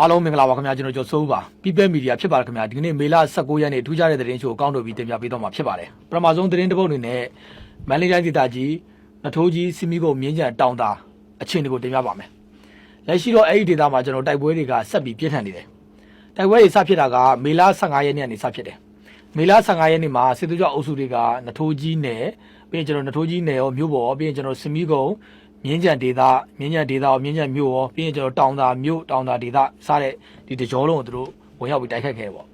အားလုံးမင်္ဂလာပါခင်ဗျာကျွန်တော်ကျော်စိုးဦးပါ People Media ဖြစ်ပါတယ်ခင်ဗျာဒီကနေ့မေလ19ရက်နေ့ထူးခြားတဲ့သတင်းချိုးအကောင့်တို့ပြီးတင်ပြပေးတော့မှာဖြစ်ပါတယ်ပထမဆုံးသတင်းတစ်ပုဒ်အနေနဲ့မန်လေးတိုင်းဒေသကြီးနထိုးကြီးစီမီကိုမြင်းကြံတောင်တာအခြေအနေကိုတင်ပြပါမယ်လက်ရှိတော့အဲ့ဒီဒေသမှာကျွန်တော်တိုက်ပွဲတွေကဆက်ပြီးပြင်းထန်နေတယ်တိုက်ပွဲတွေစဖြစ်တာကမေလ15ရက်နေ့ကနေစဖြစ်တယ်မေလ15ရက်နေ့မှာစစ်သူကြောအုပ်စုတွေကနထိုးကြီးနယ်ပြီးရင်ကျွန်တော်နထိုးကြီးနယ်ရောမြို့ပေါ်ရောပြီးရင်ကျွန်တော်စီမီကုန်း မြင်းကြံဒေသမြင်းကြံဒေသရောမြင်းကြံမြို့ရောပြီးရင်ကျွန်တော်တောင်သာမြို့တောင်သာဒေသစတဲ့ဒီတကြောလုံးကိုသူတို့ဝင်ရောက်ပြီးတိုက်ခတ်ခဲ့ပေါ့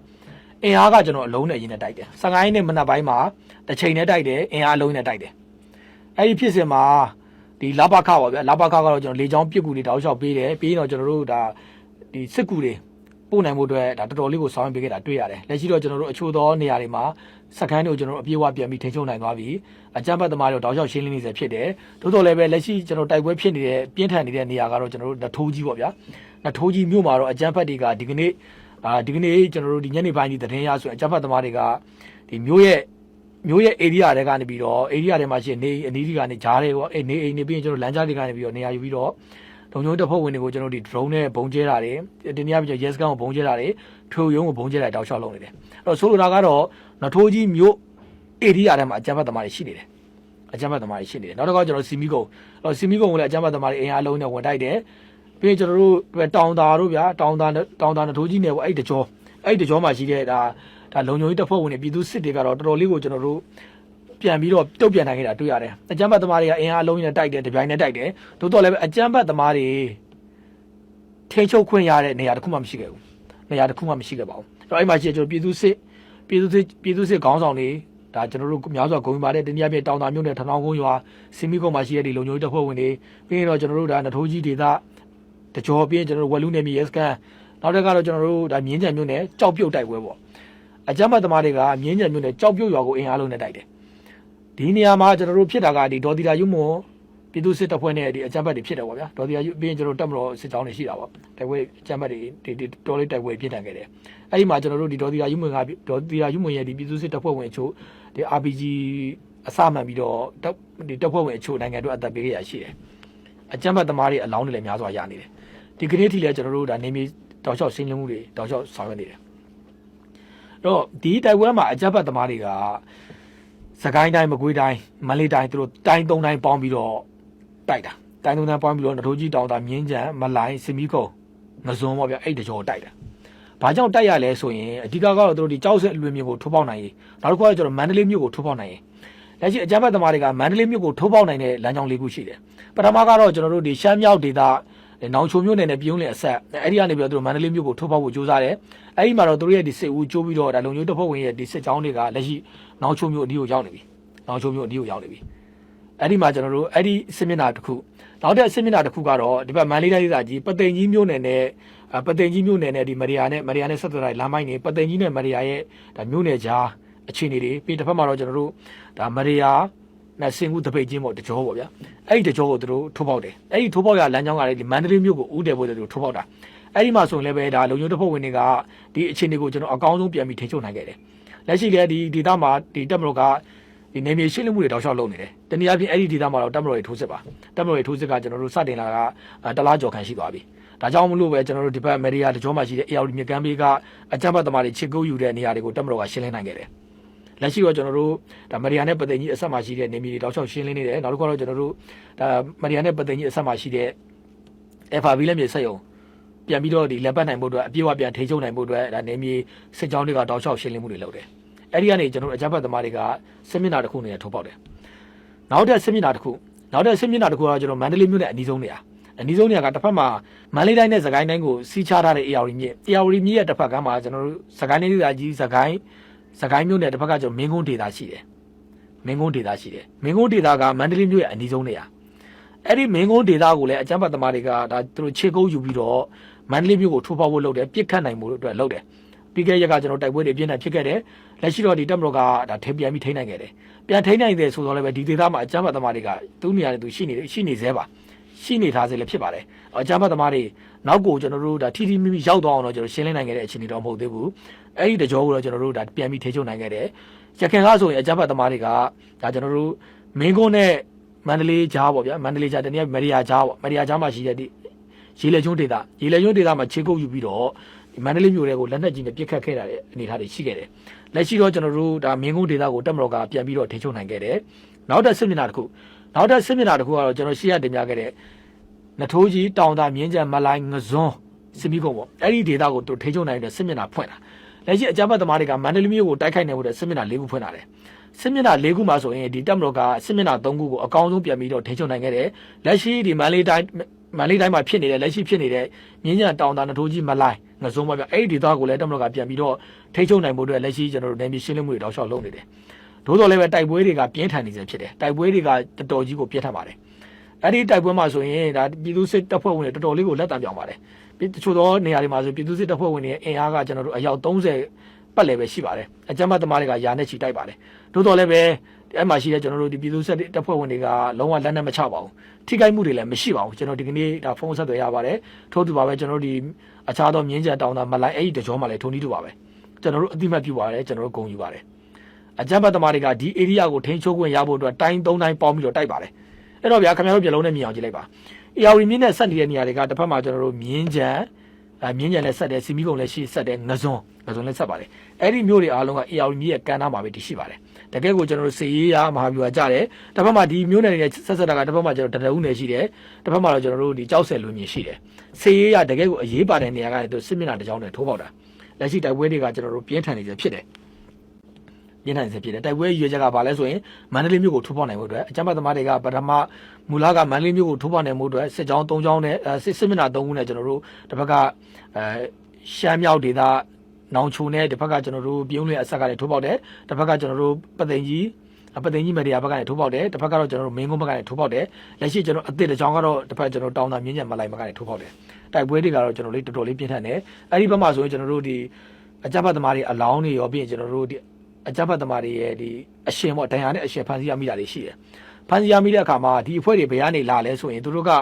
အင်အားကကျွန်တော်အလုံးနဲ့ရင်းနဲ့တိုက်တယ်15ရက်နေ့မနက်ပိုင်းမှာတစ်ချိန်နဲ့တိုက်တယ်အင်အားအလုံးနဲ့တိုက်တယ်အဲ့ဒီဖြစ်စဉ်မှာဒီလာဘခပါဗျာလာဘခကတော့ကျွန်တော်လေချောင်းပြစ်ကူတွေတောက်လျှောက်ပေးတယ်ပြီးရင်တော့ကျွန်တော်တို့ဒါဒီစစ်ကူတွေ ပို့နိုင်မှုအတွက်ဒါတော်တော်လေးကိုဆောင်းပေးခဲ့တာတွေ့ရတယ်လက်ရှိတော့ကျွန်တော်တို့အချို့သောနေရာတွေမှာစခန်းတွေကိုကျွန်တော်တို့အပြေအဝပြန်ပြီးထိန်းချုပ်နိုင်သွားပြီအကြမ်းဖက်သမားတွေတောက်လျှောက်ရှင်းလင်းနေစေဖြစ်တယ်တိုးတော်လည်းပဲလက်ရှိကျွန်တော်တိုက်ပွဲဖြစ်နေတဲ့ပြင်းထန်နေတဲ့နေရာကတော့ကျွန်တော်တို့နထိုးကြီးပေါ့ဗျာနထိုးကြီးမြို့မှာတော့အကြမ်းဖက်တွေကဒီကနေ့အာဒီကနေ့ကျွန်တော်တို့ဒီညနေပိုင်းဒီသတင်းရဆိုရင်အကြမ်းဖက်သမားတွေကဒီမြို့ရဲ့မြို့ရဲ့ area တွေကနေပြီးတော့ area တွေမှာရှိနေအနီးတွေကနေဂျားတွေပေါ့အဲနေအိမ်နေပြီးရင်ကျွန်တော်လမ်းကြားတွေကနေပြီးတော့နေရာယူပြီးတော့ လုံခြုံတပ်ဖွဲ့ဝင်တွေကိုကျွန်တော်ဒီ drone နဲ့ဘုံကျဲတာတွေတင်ပြပြီးတော့ yes gun ကိုဘုံကျဲတာတွေထိုရုံးကိုဘုံကျဲတာတောက်လျှောက်လုပ်နေတယ်အဲ့တော့ဆိုလိုတာကတော့နထိုးကြီးမြို့ area ထဲမှာအကြမ်းဖက်သမားတွေရှိနေတယ်အကြမ်းဖက်သမားတွေရှိနေတယ်နောက်တစ်ခါကျွန်တော်စီမီကုံအဲ့တော့စီမီကုံကိုလည်းအကြမ်းဖက်သမားတွေအင်အားလုံးနဲ့ဝင်တိုက်တယ်ပြီးရင်ကျွန်တော်တို့တောင်တာတို့ဗျာတောင်တာတောင်တာနထိုးကြီးနယ်ပေါ့အဲ့ဒီတကြောအဲ့ဒီတကြောမှာရှိတဲ့ဒါဒါလုံခြုံရေးတပ်ဖွဲ့ဝင်တွေပြည်သူစစ်တွေကတော့တော်တော်လေးကိုကျွန်တော်တို့ ပြန်ပြီးတော့တုတ်ပြန်နိုင်ခဲ့တာတွေ့ရတယ်အကြမ်းဖက်သမားတွေကအင်အားအလုံးနဲ့တိုက်တယ်တပြိုင်နဲ့တိုက်တယ်တိုးတော့လည်းပဲအကြမ်းဖက်သမားတွေထိန်းချုပ်ခွင့်ရတဲ့နေရာတစ်ခုမှမရှိခဲ့ဘူးနေရာတစ်ခုမှမရှိခဲ့ပါဘူးအဲ့တော့အဲ့မှာရှိတဲ့ကျွန်တော်ပြည်သူစစ်ပြည်သူစစ်ပြည်သူစစ်ခေါင်းဆောင်တွေဒါကျွန်တော်တို့များစွာဂုဏ်ယူပါတယ်တနည်းအားဖြင့်တောင်တာမြို့နယ်ထထောင်ကုန်းရွာစီမီကုန်းမှာရှိတဲ့ဒီလုံခြုံရေးတပ်ဖွဲ့ဝင်တွေပြီးရင်တော့ကျွန်တော်တို့ဒါနထိုးကြီးဒေသတကြောပြီးရင်ကျွန်တော်တို့ဝက်လူနယ်မြေရဲစခန်းနောက်တစ်ခါတော့ကျွန်တော်တို့ဒါမြင်းကြံမြို့နယ်ကြောက်ပြုတ်တိုက်ပွဲပေါ့အကြမ်းဖက်သမားတွေကမြင်းကြံမြို့နယ်ကြောက်ပြုတ်ရွာကိုအင်အားလုံးနဲ့တိုက်တယ် ဒီနေရာမှာကျွန်တော်တို့ဖြစ်တာကဒီဒေါ်တီတာယူမွန်ပြည်သူစစ်တပ်ဖွဲ့နဲ့ဒီအကြမ်းဖက်တွေဖြစ်တယ်ပေါ့ဗျာဒေါ်တီတာယူပြီးရင်ကျွန်တော်တို့တပ်မတော်စစ်ကြောင်းတွေရှိတာပေါ့တိုက်ပွဲအကြမ်းဖက်တွေဒီဒီတော်လေးတိုက်ပွဲပြင်းထန်ခဲ့တယ်အဲ့ဒီမှာကျွန်တော်တို့ဒီဒေါ်တီတာယူမွန်ကဒေါ်တီတာယူမွန်ရဲ့ဒီပြည်သူစစ်တပ်ဖွဲ့ဝင်အချို့ဒီ RPG အစမှန်ပြီးတော့တပ်ဒီတပ်ဖွဲ့ဝင်အချို့နိုင်ငံတို့အသက်ပေးရရှိတယ်အကြမ်းဖက်သမားတွေအလောင်းတွေလည်းများစွာရနေတယ်ဒီကနေ့ထိလည်းကျွန်တော်တို့ဒါနေမီတောက်လျှောက်ဆင်းလင်းမှုတွေတောက်လျှောက်ဆောင်ရွက်နေတယ်တော့ဒီတိုက်ပွဲမှာအကြမ်းဖက်သမားတွေက စကိုင်းတိုင်းမကွေးတိုင်းမန္တလေးတိုင်းသူတို့တိုင်းသုံးတိုင်းပေါင်းပြီးတော့တိုက်တာတိုင်းသုံးတိုင်းပေါင်းပြီးတော့နထိုးကြီးတောင်တာမြင်းကြံမလိုင်းစမီကုန်းငစုံပေါ့ဗျအဲ့တကြောတိုက်တာဘာကြောင့်တိုက်ရလဲဆိုရင်အဓိကကတော့တို့ဒီကြောက်စက်အလွေမျိုးကိုထိုးပေါက်နိုင်ရေးနောက်တစ်ခုကကျွန်တော်မန္တလေးမြို့ကိုထိုးပေါက်နိုင်ရေးလက်ရှိအကြမ်းဖက်သမားတွေကမန္တလေးမြို့ကိုထိုးပေါက်နိုင်တဲ့လမ်းကြောင်းလေးခုရှိတယ်ပထမကတော့ကျွန်တော်တို့ဒီရှမ်းမြောက်ဒေသ နောင်ချိုမြို့နယ်နဲ့ပြုံးလင်အဆက်အဲ့ဒီကနေပြီးတော့တို့မန္တလေးမြို့ကိုထိုးပေါက်ဖို့ကြိုးစားတယ်အဲ့ဒီမှာတော့တို့ရဲ့ဒီစစ်ဦးကျိုးပြီးတော့ဒါလုံခြုံတပ်ဖွဲ့ဝင်ရဲ့ဒီစစ်ကြောင်းတွေကလက်ရှိနောင်ချိုမြို့အဒီကိုရောက်နေပြီနောင်ချိုမြို့အဒီကိုရောက်နေပြီအဲ့ဒီမှာကျွန်တော်တို့အဲ့ဒီစစ်မျက်နှာတစ်ခုနောက်တဲ့စစ်မျက်နှာတစ်ခုကတော့ဒီဘက်မန္တလေးတိုင်းဒေသကြီးပသိမ်ကြီးမြို့နယ်နဲ့အပသိမ်ကြီးမြို့နယ်နဲ့ဒီမရီယာနဲ့မရီယာနဲ့ဆက်သွယ်တဲ့လမ်းမိုင်းနေပသိမ်ကြီးနဲ့မရီယာရဲ့ဒါမြို့နယ်ကြားအခြေအနေတွေပြီးတစ်ဖက်မှာတော့ကျွန်တော်တို့ဒါမရီယာ နဲ့စင်ကူတပိတ်ချင်းပေါ့တကြောပေါ့ဗျာအဲ့ဒီတကြောကိုသူတို့ထိုးပေါက်တယ်အဲ့ဒီထိုးပေါက်ရလမ်းကြောင်းကလည်းဒီမန္တလေးမြို့ကိုဦးတယ်ဖို့သူတို့ထိုးပေါက်တာအဲ့ဒီမှာဆိုရင်လည်းပဲဒါလုံခြုံတပ်ဖွဲ့ဝင်တွေကဒီအခြေအနေကိုကျွန်တော်အကောင်းဆုံးပြန်ပြီးထိချုပ်နိုင်ခဲ့တယ်လက်ရှိလည်းဒီဒေသမှာဒီတပ်မတော်ကဒီနေမြေရှင်းလင်းမှုတွေတောက်လျှောက်လုပ်နေတယ်တနည်းအားဖြင့်အဲ့ဒီဒေသမှာတော့တပ်မတော်တွေထိုးစစ်ပါတပ်မတော်တွေထိုးစစ်ကကျွန်တော်တို့စတင်လာတာကတလားကြော်ခံရှိသွားပြီဒါကြောင့်မလို့ပဲကျွန်တော်တို့ဒီဘက်အမေရိကတကြောမှာရှိတဲ့ AR မြကမ်းဘေးကအကြမ်းဖက်သမားတွေချစ်ကုပ်ယူတဲ့နေရာတွေကိုတက်မတော်ကရှင်းလင်းနိုင်ခဲ့တယ်။ လက်ရှိတော့ကျွန်တော်တို့ဒါမရီယာနဲ့ပသိမ်ကြီးအဆက်မှာရှိတဲ့နေမြေတွေတောက်လျှောက်ရှင်းလင်းနေတယ်။နောက်တစ်ခုကတော့ကျွန်တော်တို့ဒါမရီယာနဲ့ပသိမ်ကြီးအဆက်မှာရှိတဲ့ FRB လက်မြေဆက်ယုံပြန်ပြီးတော့ဒီလက်ပတ်နိုင်ဖို့အတွက်အပြည့်အဝပြန်ထိန်းချုပ်နိုင်ဖို့အတွက်ဒါနေမြေစစ်ကြောင်းတွေကတောက်လျှောက်ရှင်းလင်းမှုတွေလုပ်တယ်။အဲ့ဒီကနေကျွန်တော်တို့အကြမ်းဖက်သမားတွေကစစ်မျက်နှာတစ်ခုနဲ့ထိုးပေါက်တယ်။နောက်တဲ့စစ်မျက်နှာတစ်ခုနောက်တဲ့စစ်မျက်နှာတစ်ခုကတော့ကျွန်တော်မန္တလေးမြို့နဲ့အနီးဆုံးနေရာအနီးဆုံးနေရာကတစ်ဖက်မှာမန္တလေးတိုင်းနဲ့စကိုင်းတိုင်းကိုစီးချထားတဲ့ AR မြစ် AR မြစ်ရဲ့တစ်ဖက်ကမှာကျွန်တော်တို့စကိုင်းတိုင်းဒေသကြီးစကိုင်း စကိုင်းမြို့နယ်တစ်ဖက်ကကျွန်တော်မင်းကုန်းဒေသရှိတယ်မင်းကုန်းဒေသရှိတယ်မင်းကုန်းဒေသကမန္တလေးမြို့ရဲ့အနီးဆုံးနေရာအဲ့ဒီမင်းကုန်းဒေသကိုလည်းအကြမ်းဖက်သမားတွေကဒါသူတို့ခြေကုပ်ယူပြီးတော့မန္တလေးမြို့ကိုထိုးဖောက်ဖို့လုပ်တယ်ပြစ်ခတ်နိုင်မှုအတွက်လုပ်တယ်ပြီးခဲ့ရက်ကကျွန်တော်တိုက်ပွဲတွေပြင်းထန်ဖြစ်ခဲ့တယ်လက်ရှိတော့ဒီတပ်မတော်ကဒါထိပြန်ပြီးထိန်းနိုင်ခဲ့တယ်ပြန်ထိန်းနိုင်တယ်ဆိုတော့လည်းပဲဒီဒေသမှာအကြမ်းဖက်သမားတွေကသူ့နေရာနဲ့သူရှိနေတယ်ရှိနေသေးပါ ရှိနေထားစေလည်းဖြစ်ပါတယ်။အကြမ်းဖက်သမားတွေနောက်ကိုကျွန်တော်တို့ဒါထီထီမိမိရောက်သွားအောင်တော့ကျွန်တော်ရှင်းလင်းနိုင်ခဲ့တဲ့အခြေအနေတော့မဟုတ်သေးဘူး။အဲ့ဒီတကြောကိုတော့ကျွန်တော်တို့ဒါပြန်ပြီးထိချုပ်နိုင်ခဲ့တယ်။ရခိုင်ကဆိုရင်အကြမ်းဖက်သမားတွေကဒါကျွန်တော်တို့မင်းကုန်းနဲ့မန္တလေးကြားပေါ့ဗျာမန္တလေးကြားတနည်းမရီယာကြားပေါ့မရီယာကြားမှာရှိတဲ့ဒီရေလက်ကျွန်းဒေသရေလက်ကျွန်းဒေသမှာခြေကုပ်ယူပြီးတော့ဒီမန္တလေးမြို့တွေကိုလက်နက်ကြီးနဲ့ပစ်ခတ်ခဲ့တာတဲ့အနေအထားတွေရှိခဲ့တယ်လက်ရှိတော့ကျွန်တော်တို့ဒါမင်းကုန်းဒေသကိုတက်မတော်ကပြန်ပြီးတော့ထိချုပ်နိုင်ခဲ့တယ်နောက်တစ်စစ်မျက်နှာတစ်ခု နောက်တစ်စစ်မျက်နှာတစ်ခုကတော့ကျွန်တော်ရှေ့ရတင်ပြခဲ့တဲ့နထိုးကြီးတောင်သာမြင်းကြံမလိုင်းငစွန်းစစ်မီကုန်းပေါ့အဲ့ဒီဒေသကိုသူထိချုပ်နိုင်တဲ့စစ်မျက်နှာဖွင့်တာလက်ရှိအကြမ်းဖက်သမားတွေကမန္တလေးမြို့ကိုတိုက်ခိုက်နေဖို့တဲ့စစ်မျက်နှာ၄ခုဖွင့်လာတယ်စစ်မျက်နှာ၄ခုမှာဆိုရင်ဒီတက်မတော်ကစစ်မျက်နှာ၃ခုကိုအကောင်းဆုံးပြန်ပြီးတော့ထိချုံနိုင်ခဲ့တယ်။လက်ရှိဒီမန္တလေးတိုင်းမန္တလေးတိုင်းမှာဖြစ်နေတဲ့လက်ရှိဖြစ်နေတဲ့မြင်းညံတောင်တာနထိုးကြီးမလိုက်ငစုံးပါဗျအဲ့ဒီဒေသကိုလည်းတက်မတော်ကပြန်ပြီးတော့ထိချုံနိုင်ဖို့အတွက်လက်ရှိကျွန်တော်တို့နေပြည်ရှင်းလင်းမှုတွေတောက်လျှောက်လုပ်နေတယ်။ သို့တော်လည်းပဲတိုက်ပွဲတွေကပြင်းထန်နေစေဖြစ်တယ်။တိုက်ပွဲတွေကတော်တော်ကြီးကိုပြင်းထန်ပါတယ်။အဲ့ဒီတိုက်ပွဲမှာဆိုရင်ဒါပြည်သူစစ်တပ်ဖွဲ့ဝင်တွေတော်တော်လေးကိုလက်တံပြောင်းပါတယ်။တချို့သောနေရာတွေမှာဆိုပြည်သူစစ်တပ်ဖွဲ့ဝင်တွေအင်အားကကျွန်တော်တို့အယောက်30ပတ်လည်းပဲရှိပါတယ်။အကြမ်းဖက်သမားတွေကယာနဲ့ချီတိုက်ပါတယ်။သို့တော်လည်းပဲအဲ့မှာရှိတဲ့ကျွန်တော်တို့ဒီပြည်သူစစ်တပ်ဖွဲ့ဝင်တွေကလုံးဝလက်နက်မချပါဘူး။ထိခိုက်မှုတွေလည်းမရှိပါဘူး။ကျွန်တော်ဒီကနေ့ဒါဖုန်းဆက်သွယ်ရပါတယ်။ထို့တူပါပဲကျွန်တော်တို့ဒီအခြားသောမြင်းကြံတောင်တာမလိုက်အဲ့ဒီတကြောမှလည်းထုံးနီးတူပါပဲ။ကျွန်တော်တို့အတိမတ်ပြုပါတယ်ကျွန်တော်တို့ဂုဏ်ယူပါတယ်။ အကြမ်းဖက်သမားတွေကဒီ area ကိုထိန်းချုပ်ခွင့်ရဖို့အတွက်တိုင်း၃တိုင်းပေါင်းပြီးတော့တိုက်ပါတယ်။အဲ့တော့ဗျာခင်ဗျားတို့ပြလုံးနဲ့မြင်အောင်ကြည့်လိုက်ပါ။ AR မြင်းနဲ့ဆက်နေတဲ့နေရာတွေကတစ်ဖက်မှာကျွန်တော်တို့မြင်းကြံအဲမြင်းကြံနဲ့ဆက်တယ်စီမီကုံလည်းရှိဆက်တယ်ငစွန်းငစွန်းလည်းဆက်ပါတယ်အဲ့ဒီမျိုးတွေအားလုံးက AR မြင်းရဲ့ကမ်းနားမှာပဲတည်ရှိပါတယ်တကယ်ကိုကျွန်တော်တို့စေရေးရမဟာဗျူဟာကြတယ်တစ်ဖက်မှာဒီမျိုးနယ်တွေနဲ့ဆက်ဆက်တာကတစ်ဖက်မှာကျွန်တော်တရဦးနယ်ရှိတယ်တစ်ဖက်မှာတော့ကျွန်တော်တို့ဒီကြောက်ဆယ်လူမြင်ရှိတယ်စေရေးရတကယ်ကိုအရေးပါတဲ့နေရာကလည်းသူစစ်မျက်နှာတစ်ကြောင်းနဲ့ထိုးပေါက်တာလက်ရှိတိုက်ပွဲတွေကကျွန်တော်တို့ပြင်းထန်နေကြဖြစ်တယ် ပြင်းထန်နေဖြစ်တယ်တိုက်ပွဲရွေချက်ကဘာလဲဆိုရင်မန္တလေးမြို့ကိုထိုးပေါက်နိုင်ဖို့အတွက်အကြမ်းဖက်သမားတွေကပထမမူလကမန္တလေးမြို့ကိုထိုးပေါက်နိုင်မှုအတွက်စစ်ကြောင်း၃ကြောင်းနဲ့စစ်စစ်မျက်နှာ၃ခုနဲ့ကျွန်တော်တို့တစ်ဖက်ကအဲရှမ်းမြောက်ဒေသနောင်ချုံနဲ့တစ်ဖက်ကကျွန်တော်တို့ပြုံးလွင်အဆက်ကလည်းထိုးပေါက်တယ်တစ်ဖက်ကကျွန်တော်တို့ပသိမ်ကြီးပသိမ်ကြီးမရီယာဘက်ကလည်းထိုးပေါက်တယ်တစ်ဖက်ကတော့ကျွန်တော်တို့မင်းကုန်းဘက်ကလည်းထိုးပေါက်တယ်လက်ရှိကျွန်တော်အစ်စ်တစ်ကြောင်းကတော့တစ်ဖက်ကျွန်တော်တောင်သာမြင်းညံမလိုက်ဘက်ကလည်းထိုးပေါက်တယ်တိုက်ပွဲတွေကတော့ကျွန်တော်လေးတော်တော်လေးပြင်းထန်တယ်အဲ့ဒီဘက်မှာဆိုရင်ကျွန်တော်တို့ဒီအကြမ်းဖက်သမားတွေအလောင်းတွေရောပြီးရင်ကျွန်တော်တို့ဒီ အကြမ်းဖက်သမားတွေရဲ့ဒီအရှင်ပေါ့ဒဏ်ရာနဲ့အရှင်ဖန်စီရမိတာတွေရှိတယ်ဖန်စီရမိတဲ့အခါမှာဒီအဖွဲ့တွေဘယ်ကနေလာလဲဆိုရင်သူတို့က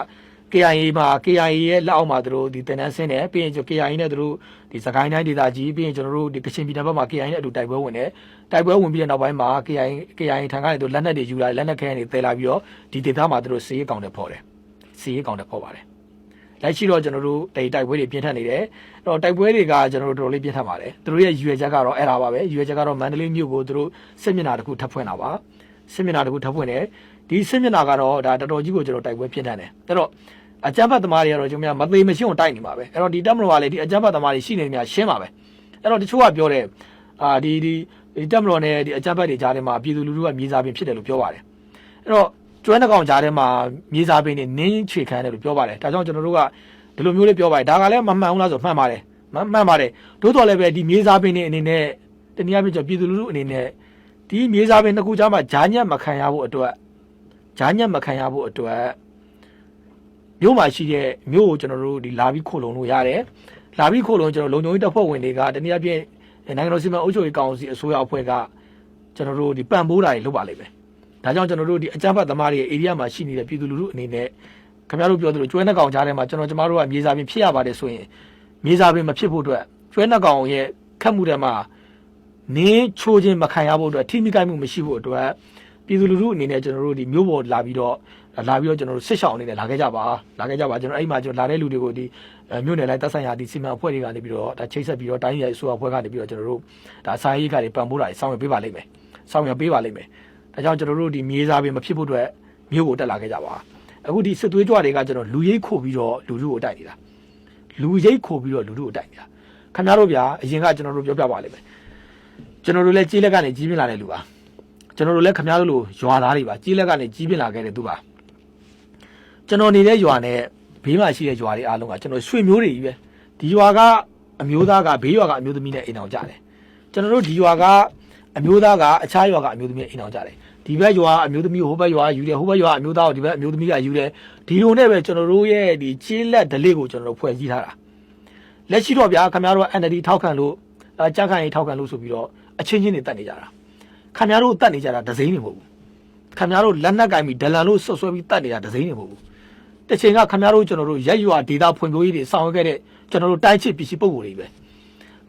KIA မှာ KIA ရဲ့လက်အောက်မှာသူတို့ဒီတင်နန်းဆင်းတယ်ပြီးရင်ကျွန် KIA နဲ့သူတို့ဒီစကိုင်းတိုင်းဒေသကြီးပြီးရင်ကျွန်တော်တို့ဒီကချင်ပြည်နယ်ဘက်မှာ KIA နဲ့အတူတိုက်ပွဲဝင်တယ်တိုက်ပွဲဝင်ပြီးတဲ့နောက်ပိုင်းမှာ KIA KIA ထံကနေသူလက်နက်တွေယူလာလက်နက်ခဲတွေတည်လာပြီးတော့ဒီဒေသမှာသူတို့စီးရေးကောင်တွေဖော်တယ်စီးရေးကောင်တွေဖော်ပါတယ် လက်ရှိတော့ကျွန်တော်တို့တိတ်တိုက်ပွဲတွေပြင်းထန်နေတယ်အဲ့တော့တိုက်ပွဲတွေကကျွန်တော်တို့တော်တော်လေးပြင်းထန်ပါတယ်သူတို့ရဲ့ရွေချက်ကတော့အဲ့ဒါပါပဲရွေချက်ကတော့မန္တလေးမြို့ကိုသူတို့စစ်မျက်နှာတစ်ခုထပ်ဖွင့်တာပါစစ်မျက်နှာတစ်ခုထပ်ဖွင့်တယ်ဒီစစ်မျက်နှာကတော့ဒါတော်တော်ကြီးကိုကျွန်တော်တိုက်ပွဲပြင်းထန်တယ်အဲ့တော့အကြမ်းဖက်သမားတွေကတော့ကျွန်တော်မသေးမရှင်းအောင်တိုက်နေမှာပဲအဲ့တော့ဒီတက်မလို့ကလေဒီအကြမ်းဖက်သမားတွေရှိနေနေများရှင်းပါပဲအဲ့တော့တချို့ကပြောတယ်အာဒီဒီဒီတက်မလို့နဲ့ဒီအကြမ်းဖက်တွေကြားထဲမှာပြည်သူလူထုကမြေစာပင်ဖြစ်တယ်လို့ပြောပါတယ်အဲ့တော့ ကျွမ်းတကောင်ကြားထဲမှာမြေစာပင်တွေနင်းချေခံတယ်လို့ပြောပါတယ်ဒါကြောင့်ကျွန်တော်တို့ကဒီလိုမျိုးလေးပြောပါတယ်ဒါကလည်းမမှန်ဘူးလားဆိုမှန်ပါတယ်မှန်မှန်ပါတယ်သို့တော်လည်းပဲဒီမြေစာပင်တွေအနေနဲ့တနည်းအားဖြင့်ကျွန်တော်ပြည်သူလူထုအနေနဲ့ဒီမြေစာပင်တစ်ခုကြားမှာဂျာညက်မခံရဖို့အတွက်ဂျာညက်မခံရဖို့အတွက်မြို့မှာရှိတဲ့မြို့ကိုကျွန်တော်တို့ဒီလာပြီးခိုလုံလို့ရတယ်လာပြီးခိုလုံကျွန်တော်လုံခြုံရေးတပ်ဖွဲ့ဝင်တွေကတနည်းအားဖြင့်နိုင်ငံတော်စီမံအုပ်ချုပ်ရေးကောင်စီအစိုးရအဖွဲ့ကကျွန်တော်တို့ဒီပံ့ပိုးတာတွေလုပ်ပါလိမ့်မယ် ဒါကြောင့်ကျွန်တော်တို့ဒီအကြမ်းဖက်သမားတွေရဲ့ area မှာရှိနေတဲ့ပြည်သူလူထုအနေနဲ့ခင်ဗျားတို့ပြောသလိုကျွဲနှကောင်ကြားထဲမှာကျွန်တော်ကျမတို့ကမြေစာပင်ဖြစ်ရပါတယ်ဆိုရင်မြေစာပင်မဖြစ်ဖို့အတွက်ကျွဲနှကောင်ရဲ့ခတ်မှုတွေမှာနင်းချိုးခြင်းမခံရဖို့အတွက်ထိမိကိုက်မှုမရှိဖို့အတွက်ပြည်သူလူထုအနေနဲ့ကျွန်တော်တို့ဒီမြို့ပေါ်လာပြီးတော့လာပြီးတော့ကျွန်တော်တို့ဆစ်ဆောင်အနေနဲ့လာခဲ့ကြပါလာခဲ့ကြပါကျွန်တော်အဲ့မှာကျွန်တော်လာတဲ့လူတွေကိုဒီမြို့နယ်လိုက်တပ်ဆိုင်ရာဒီစီမံအဖွဲ့တွေကနေပြီးတော့ဒါချိတ်ဆက်ပြီးတော့တိုင်းပြည်အစိုးရအဖွဲ့ကနေပြီးတော့ကျွန်တော်တို့ဒါစာရေးကတွေပံ့ပိုးတာတွေဆောင်ရွက်ပေးပါလိမ့်မယ်ဆောင်ရွက်ပေးပါလိမ့်မယ် ဒါကြောင့်ကျွန်တော်တို့ဒီမြေစာပင်မဖြစ်ဖို့အတွက်မြို့ကိုတက်လာခဲ့ကြပါအခုဒီစစ်သွေးကြွတွေကကျွန်တော်လူရိတ်ခိုပြီးတော့လူလူကိုတိုက်နေတာလူရိတ်ခိုပြီးတော့လူလူကိုတိုက်နေတာခင်ဗျားတို့ဗျာအရင်ကကျွန်တော်တို့ပြောပြပါလိမ့်မယ်ကျွန်တော်တို့လည်းကြီးလက်ကနေကြီးပြင်းလာတဲ့လူပါကျွန်တော်တို့လည်းခင်ဗျားတို့လိုရွာသားတွေပါကြီးလက်ကနေကြီးပြင်းလာခဲ့တဲ့သူပါကျွန်တော်နေတဲ့ရွာနဲ့ဘေးမှာရှိတဲ့ရွာတွေအားလုံးကကျွန်တော်ရွှေမျိုးတွေကြီးပဲဒီရွာကအမျိုးသားကဘေးရွာကအမျိုးသမီးနဲ့အိမ်အောင်ကြတယ်ကျွန်တော်တို့ဒီရွာက အမျိုးသားကအခြားရွာကအမျိုးသမီးနဲ့အိမ်အောင်ကြတယ်ဒီဘက်ရွာအမျိုးသမီးဟိုဘက်ရွာယူတယ်ဟိုဘက်ရွာအမျိုးသားကိုဒီဘက်အမျိုးသမီးကယူတယ်ဒီလိုနဲ့ပဲကျွန်တော်တို့ရဲ့ဒီချေးလက်ဒလေးကိုကျွန်တော်တို့ဖွဲ့စည်းထားတာလက်ရှိတော့ဗျာခင်ဗျားတို့က NLD ထောက်ခံလို့အဲကြက်ခံရေးထောက်ခံလို့ဆိုပြီးတော့အချင်းချင်းတွေတက်နေကြတာခင်ဗျားတို့တက်နေကြတာဒစိမ့်နေမဟုတ်ဘူးခင်ဗျားတို့လက်နက်ကင်ပြီးဒလန်လို့ဆွဆွဲပြီးတက်နေတာဒစိမ့်နေမဟုတ်ဘူးတစ်ချိန်ကခင်ဗျားတို့ကျွန်တော်တို့ရက်ရွာဒေတာဖွံ့ဖြိုးရေးတွေဆောင်ရွက်ခဲ့တဲ့ကျွန်တော်တို့တိုင်းချစ်ပစ္စည်းပုံကိုယ်တွေပဲ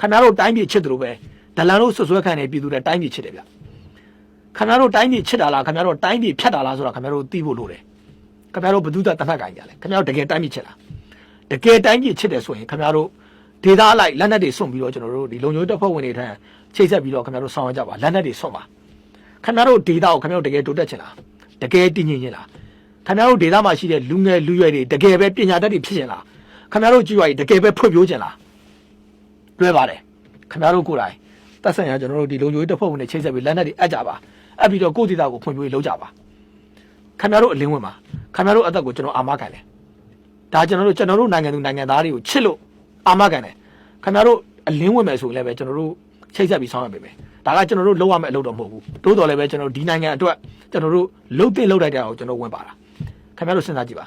ခင်ဗျားတို့တိုင်းပြည်ချစ်တယ်လို့ပဲ ဒလန်လို့ဆွဆွဲခံနေပြည်သူတွေတိုင်းပြည်ချစ်တယ်ဗျခင်ဗျားတို့တိုင်းပြည်ချစ်တာလားခင်ဗျားတို့တိုင်းပြည်ဖြတ်တာလားဆိုတာခင်ဗျားတို့သိဖို့လိုတယ်ခင်ဗျားတို့ဘယ်သူသက်တနက်ကင်ကြလဲခင်ဗျားတို့တကယ်တိုင်းပြည်ချစ်လားတတကယ်တိုင်းပြည်ချစ်တယ်ဆိုရင်ခင်ဗျားတို့ဒေသအလိုက်လက်နက်တွေစွန့်ပြီးတော့ကျွန်တော်တို့ဒီလုံခြုံရေးတပ်ဖွဲ့ဝင်တွေထံချိတ်ဆက်ပြီးတော့ခင်ဗျားတို့ဆောင်ရွက်ကြပါလက်နက်တွေစွန့်ပါခင်ဗျားတို့ဒေသကိုခင်ဗျားတို့တကယ်တိုးတက်ချင်လားတကယ်တည်ငြိမ်ချင်လားခင်ဗျားတို့ဒေသမှာရှိတဲ့လူငယ်လူရွယ်တွေတကယ်ပဲပညာတတ်တွေဖြစ်ချင်လားခင်ဗျားတို့ကြည့်ရည်တကယ်ပဲဖွံ့ဖြိုးချင်လားတွဲပါတယ်ခင်ဗျားတို့ကိုယ်တိုင် တက်ဆိုင်ရာကျွန်တော်တို့ဒီလုံခြုံရေးတပ်ဖွဲ့ဝင်တွေချိတ်ဆက်ပြီးလက်နက်တွေအပ်ကြပါအပ်ပြီးတော့ကိုယ့်ဒေသကိုဖွံ့ဖြိုးရေးလုပ်ကြပါခင်ဗျားတို့အလင်းဝင်ပါခင်ဗျားတို့အသက်ကိုကျွန်တော်အာမခံတယ်ဒါကျွန်တော်တို့ကျွန်တော်တို့နိုင်ငံသူနိုင်ငံသားတွေကိုချစ်လို့အာမခံတယ်ခင်ဗျားတို့အလင်းဝင်မယ်ဆိုရင်လည်းပဲကျွန်တော်တို့ချိတ်ဆက်ပြီးဆောင်းရပေးမယ်ဒါကကျွန်တော်တို့လုပ်ရမယ့်အလုပ်တော့မဟုတ်ဘူးတိုးတော်လည်းပဲကျွန်တော်တို့ဒီနိုင်ငံအတွက်ကျွန်တော်တို့လှုပ်တဲ့လှုပ်တိုက်တဲ့အောင်ကျွန်တော်ဝင်ပါတာခင်ဗျားတို့စဉ်းစားကြည့်ပါ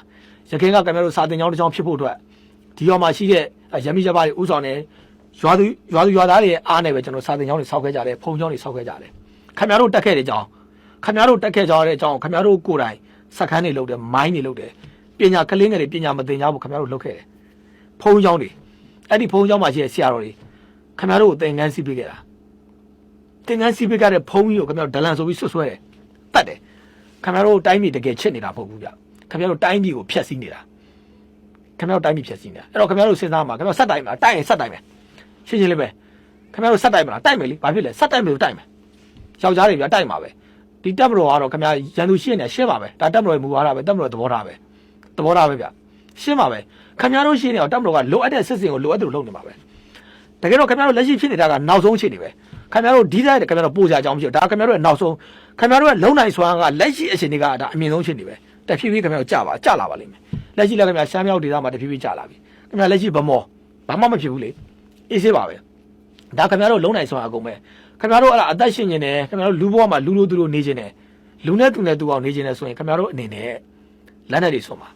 ရခိုင်ကခင်ဗျားတို့စာတင်ကြောင်းတစ်ကြောင်းဖြစ်ဖို့အတွက်ဒီရောမှာရှိတဲ့ရမီရပါတွေဥဆောင်တယ် ရွာသူရွာသူရွာသားတွေရဲ့အားနဲ့ပဲကျွန်တော်စာသင်ကျောင်းတွေဆောက်ခဲ့ကြတယ်ဖုံကျောင်းတွေဆောက်ခဲ့ကြတယ်ခင်ဗျားတို့တက်ခဲ့တဲ့အကြောင်းခင်ဗျားတို့တက်ခဲ့ကြတဲ့အကြောင်းခင်ဗျားတို့ကိုယ်တိုင်စက္ကန်းတွေလုပ်တယ်မိုင်းတွေလုပ်တယ်ပညာကလေးငယ်တွေပညာမသင်ကြဘူးခင်ဗျားတို့လုပ်ခဲ့တယ်ဖုံကျောင်းတွေအဲ့ဒီဖုံကျောင်းမှာရှိတဲ့ဆရာတော်တွေခင်ဗျားတို့ကိုသင်ငန်းစီးပေးခဲ့တာသင်ငန်းစီးပေးခဲ့တဲ့ဖုံကြီးကိုခင်ဗျားတို့ဒလန်ဆိုပြီးဆွဆွဲတယ်တတ်တယ်ခင်ဗျားတို့တိုင်းပြည်တကယ်ချစ်နေတာမဟုတ်ဘူးဗျခင်ဗျားတို့တိုင်းပြည်ကိုဖျက်ဆီးနေတာခင်ဗျားတို့တိုင်းပြည်ဖျက်ဆီးနေတာအဲ့တော့ခင်ဗျားတို့စဉ်းစားမှာခင်ဗျားဆက်တိုင်းမှာတိုက်ရင်ဆက်တိုင်းပဲ ရှင်းရှင်းလေးပဲခင်ဗျားတို့ဆက်တိုင်မလားတိုက်မယ်လေဘာဖြစ်လဲဆက်တိုင်မယ်လို့တိုက်မယ်ယောက်ျားတွေဗျတိုက်မှာပဲဒီတက်မတော်ကတော့ခင်ဗျားရန်သူရှင်းနေရှင်းပါပဲဒါတက်မတော်ရဲ့မူဝါဒပဲတက်မတော်ရဲ့သဘောထားပဲသဘောထားပဲဗျရှင်းပါပဲခင်ဗျားတို့ရှင်းနေအောင်တပ်မတော်ကလိုအပ်တဲ့စစ်စင်ကိုလိုအပ်တယ်လို့လုပ်နေပါပဲတကယ်တော့ခင်ဗျားတို့လက်ရှိဖြစ်နေတာကနောက်ဆုံးအခြေအနေပဲခင်ဗျားတို့ဒီတိုင်းခင်ဗျားတို့ပို့ကြအောင်ဖြစ်ဒါခင်ဗျားတို့ရဲ့နောက်ဆုံးခင်ဗျားတို့ရဲ့လုံနိုင်စွမ်းကလက်ရှိအခြေအနေကဒါအမြင့်ဆုံးအခြေအနေပဲတဖြည်းဖြည်းခင်ဗျားတို့ကြာပါကြာလာပါလိမ့်မယ်လက်ရှိလည်းခင်ဗျားရှမ်းမြောက်ဒေသမှာတဖြည်းဖြည်းကြာလာပြီခင်ဗျားလက်ရှိဗမောဘာမှမဖြစ်ဘူးလေ အေးဆေးပါပဲဒါခင်ဗျားတို့လုံနိုင်စွမ်းအကုန်ပဲခင်ဗျားတို့အဲ့ဒါအသက်ရှင်နေတယ်ခင်ဗျားတို့လူဘဝမှာလူလိုသူလိုနေခြင်းတယ်လူနဲ့သူနဲ့သူအောင်နေခြင်းတယ်ဆိုရင်ခင်ဗျားတို့အနေနဲ့လက်နဲ့တွေဆုံးပါ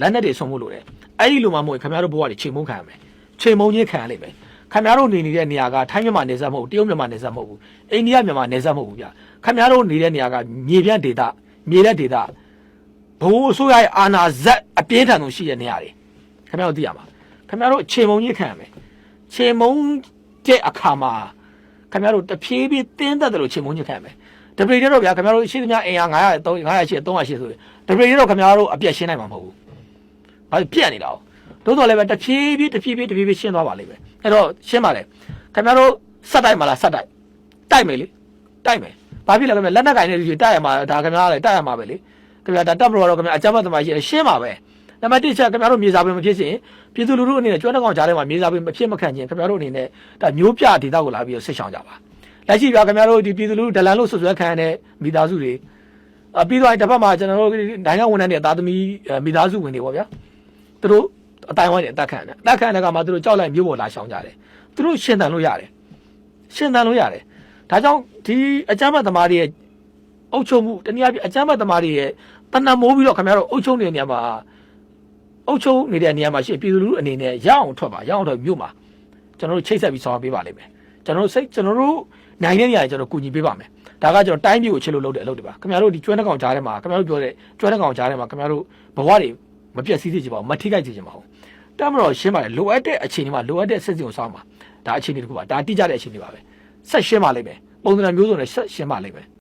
လက်နဲ့တွေဆုံးဖို့လိုတယ်အဲ့ဒီလိုမှမဟုတ်ရင်ခင်ဗျားတို့ဘဝတွေချိန်မုန်းခံရမယ်ချိန်မုန်းချင်းခံရလိမ့်မယ်ခင်ဗျားတို့နေနေတဲ့နေရာကထိုင်းမြန်မာနယ်စပ်မဟုတ်ဘူးတရုတ်မြန်မာနယ်စပ်မဟုတ်ဘူးအိန္ဒိယမြန်မာနယ်စပ်မဟုတ်ဘူးဗျခင်ဗျားတို့နေတဲ့နေရာကမြေပြန့်ဒေသမြေလက်ဒေသဘိုးအစိုးရရဲ့အာဏာဇက်အပြင်းထန်ဆုံးရှိတဲ့နေရာတွေခင်ဗျားတို့သိရမှာခင်ဗျားတို့ချိန်မုန်းချင်းခံရမယ် ချိန်မုန်းတဲ့အခါမှာခင်ဗျားတို့တဖြည်းဖြည်းတင်းသက်တယ်လို့ချိန်မုန်းချင်းခံရမယ်တပည့်တော့ဗျာခင်ဗျားတို့ရှိသမျှအင်အား900 900ရှိ300ရှိဆိုရင်တပည့်တော့ခင်ဗျားတို့အပြက်ရှင်းနိုင်မှာမဟုတ်ဘူး။ဘာဖြစ်ပြက်နေတာ။တိုးတော်လည်းပဲတဖြည်းဖြည်းတဖြည်းဖြည်းတဖြည်းဖြည်းရှင်းသွားပါလိမ့်မယ်။အဲ့တော့ရှင်းပါလေ။ခင်ဗျားတို့စက်တိုက်မလားစက်တိုက်။တိုက်မယ်လေ။တိုက်မယ်။ဘာဖြစ်လဲခင်ဗျာလက်နက်ကင်နေလူတိုက်ရမှာဒါခင်ဗျားလည်းတိုက်ရမှာပဲလေ။ခင်ဗျာဒါတပ်မတော်တော့ခင်ဗျာအကြမ်းဖက်သမားရှိတယ်ရှင်းပါပဲ။ နံပါတ်1ချက်ခင်ဗျားတို့မြေစာပင်မဖြစ်ရင်ပြည်သူလူထုအနေနဲ့ကျွမ်းတဲ့ကောင်ကြားထဲမှာမြေစာပင်မဖြစ်မခံခြင်းခင်ဗျားတို့အနေနဲ့ဒါမျိုးပြဒေသကိုလာပြီးတော့ဆစ်ဆောင်ကြပါ။လက်ရှိပြခင်ဗျားတို့ဒီပြည်သူလူထုဒလန်လို့ဆွဆွဲခံရတဲ့မိသားစုတွေအပြီးတော့တစ်ဖက်မှာကျွန်တော်တို့နိုင်ငံဝန်ထမ်းတွေသားသမီးမိသားစုဝင်တွေပေါ့ဗျာသူတို့အတိုင်းဝိုင်းနဲ့အသက်ခံတယ်အသက်ခံတဲ့ကမှသူတို့ကြောက်လိုက်မျိုးပေါ်လာရှောင်ကြတယ်သူတို့ရှင်တန်လို့ရတယ်ရှင်တန်လို့ရတယ်ဒါကြောင့်ဒီအကြမ်းဖက်သမားတွေရဲ့အုပ်ချုပ်မှုတနည်းအားဖြင့်အကြမ်းဖက်သမားတွေရဲ့တဏ္ဍမိုးပြီးတော့ခင်ဗျားတို့အုပ်ချုပ်နေတဲ့နေရာမှာ အုပ်ချုပ်နေတဲ့နေရာမှာရှိပြည်သူလူထုအနေနဲ့ရအောင်ထွက်ပါရအောင်ထွက်မြို့မှာကျွန်တော်တို့ချိတ်ဆက်ပြီးဆောင်ရွက်ပေးပါလိမ့်မယ်ကျွန်တော်တို့စိတ်ကျွန်တော်တို့နိုင်တဲ့နေရာတွေကျွန်တော်ကူညီပေးပါမယ်ဒါကကျွန်တော်တိုင်းပြည်ကိုချစ်လို့လုပ်တဲ့အလုပ်တွေပါခင်ဗျားတို့ဒီကျွမ်းတဲ့ကောင်ကြားထဲမှာခင်ဗျားတို့ပြောတဲ့ကျွမ်းတဲ့ကောင်ကြားထဲမှာခင်ဗျားတို့ဘဝတွေမပြတ်စည်းစေချင်ပါဘူးမထိခိုက်စေချင်ပါဘူးတမတော်ရှင်းပါတယ်လိုအပ်တဲ့အခြေအနေမှာလိုအပ်တဲ့စစ်စင်ကိုစောင့်ပါဒါအခြေအနေတစ်ခုပါဒါတိကျတဲ့အခြေအနေပါပဲဆက်ရှင်းပါလိမ့်မယ်ပုံစံမျိုးစုံနဲ့ဆက်ရှင်းပါလိမ့်မယ်